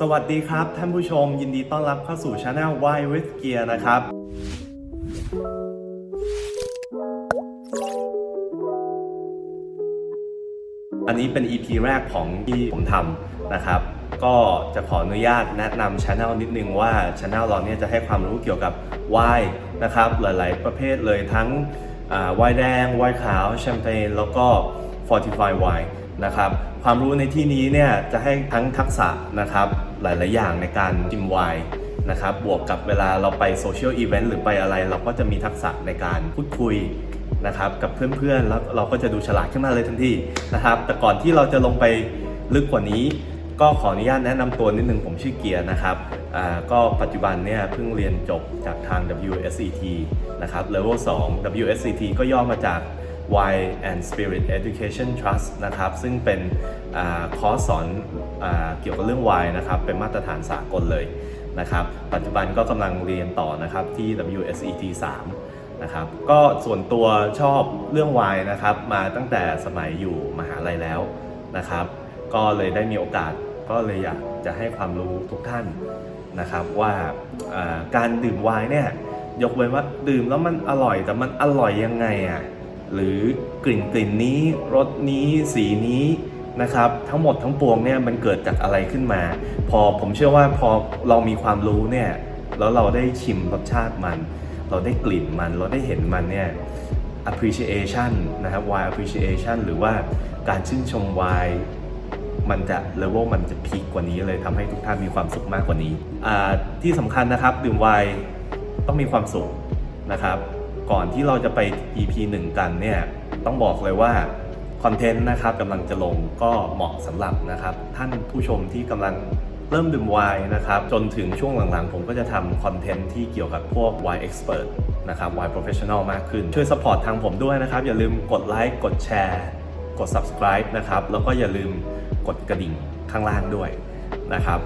สวัสดีครับ ท่านผู้ชมยินดีต้อนรับเข้าสู่ช anel Why with Gear นะครับ อันนี้เป็น EP แรกของที่ผมทำนะครับ ก็จะขออนุญาตแนะนำช anel นิดนึงว่าช anel เราเนี่ยจะให้ความรู้เกี่ยวกับไวน์นะครับ หลายๆ ประเภทเลยทั้งอ่าไวน์แดงไวน์ขาวแชมเปญแล้วก็ Fortify Wine นะครับ ความรู้ในที่นี้เนี่ยจะให้ทั้งทักษะนะครับหลาย ๆ อย่างในการจิมไวน์นะครับบวกกับเวลาเราไปโซเชียลอีเวนต์หรือไปอะไร เราก็จะมีทักษะในการพูดคุยนะครับกับเพื่อน ๆ แล้วเราก็จะดูฉลาดขึ้นมาเลยทันทีนะครับ แต่ก่อนที่เราจะลงไปลึกกว่านี้ก็ขออนุญาตแนะนำตัวนิดนึงผมชื่อเกียร์นะครับอ่าก็ปัจจุบันเนี่ยเพิ่งเรียนจบจากทาง WSET นะครับ Level 2 WSET ก็ย่อมาจาก Wine and Spirit Education Trust นะครับซึ่งเป็นอคอร์สสอนอเกี่ยวกับเรื่อง wine นะครับเป็นมาตรฐานสากลเลยนะครับปัจจุบันก็กำลังเรียนต่อนะครับที่ WSET 3นะครับก็ส่วนตัวชอบเรื่องวายนะครับมาตั้งแต่สมัยอยู่มหาลัยแล้วนะครับ ก็เลยได้มีโอกาสก็เลยอยากจะให้ความรู้ทุกท่านนะครับว่าอ่าการดื่มไวน์เนี่ยยกเว้นว่าดื่มแล้วมันอร่อยแต่มันอร่อยยังไงอะ่ะ หรือกลิ่นกลิ่นนี้รสนี้สีนี้นะครับ ทั้งหมดทั้งปวงเนี่ยมันเกิดจากอะไรขึ้นมา พอผมเชื่อว่าพอเรามีความรู้เนี่ยแล้วเราได้ชิมรสชาติมัน เราได้กลิ่นมัน เราได้เห็นมันเนี่ย appreciation นะครับ wine appreciation หรือว่าการชื่นชม wine มันจะ level มันจะพีกกว่านี้เลยทำให้ทุกท่านมีความสุขมากกว่านี้ ที่สำคัญนะครับดื่มไวน์ต้องมีความสุขนะครับ ก่อนที่เราจะไป EP 1 กันเนี่ยต้องบอกเลยว่าคอนเทนต์นะครับกำลังจะลงก็เหมาะสำหรับนะครับท่านผู้ชมที่กำลังเริ่มดื่มไวน์นะครับจนถึงช่วงหลังๆ ผมก็จะทำคอนเทนต์ที่เกี่ยวกับพวก wine expert นะครับ wine professional มากขึ้น ช่วยสปอร์ตทางผมด้วยนะครับ อย่าลืมกดไลค์กดแชร์กด subscribe นะครับ แล้วก็อย่าลืมกดกระดิ่งข้างล่างด้วยนะครับ